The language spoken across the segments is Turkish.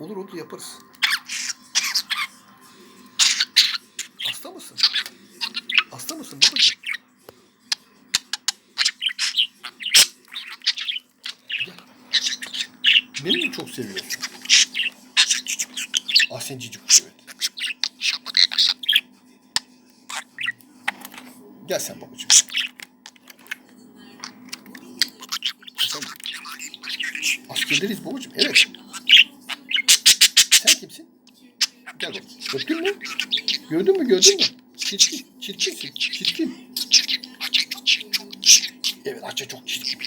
Olur olur yaparız. Hasta mısın? Hasta mısın babacığım? Beni mi çok seviyorsun? Ah sen cici kuş evet. Gel sen babacığım. Askerdeniz babacığım. Evet. Sen kimsin? Öptün mü? Gördün mü gördün mü? Çirkin. Çirkinsin. Çirkin. Evet Ayça çok çirkin.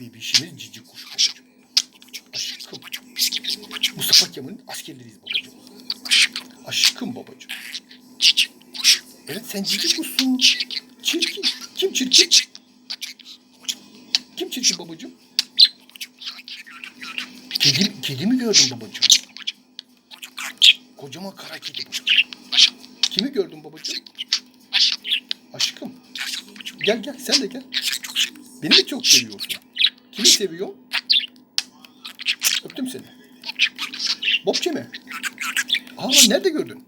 Bebişimiz cici kuş babacığım. Aşkım. Mustafa Kemal'in askerleriyiz babacığım. Aşkım babacığım. Evet sen cici kuşsun. Çirkin. Kim çirkin? Kim çirkin babacığım? Kedi, kedi mi gördün babacığım? Kocaman kara kedi bu. Kimi gördün babacığım? Aşkım. Gel gel sen de gel. Beni de çok seviyorsun. Kimi seviyorsun? Öptüm seni. Bobçe mi? Aa nerede gördün?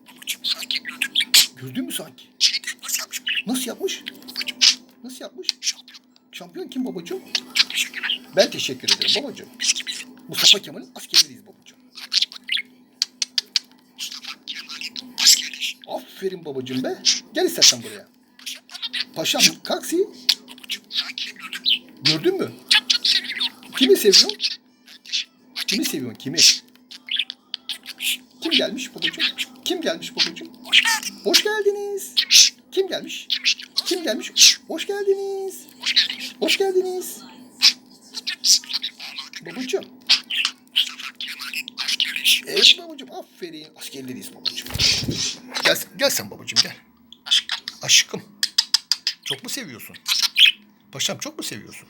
Gördün mü sanki? Nasıl yapmış? Nasıl yapmış? Şampiyon kim babacığım? Ben teşekkür ederim babacığım. Mustafa Kemal'in askerleriyiz babacığım. Aferin babacığım be. Gel istersen buraya. Paşam kalk si. Gördün mü? Kimi seviyorsun? Kimi seviyorsun? Kimi? Kim gelmiş babacığım? Kim gelmiş babacığım? Hoş geldiniz. Kim gelmiş? Kim gelmiş? Hoş geldiniz. Hoş geldiniz. Evet babacığım aferin. Askerleriyiz babacığım. Gel, gel sen babacığım gel. Aşkım. Çok mu seviyorsun? Paşam çok mu seviyorsun?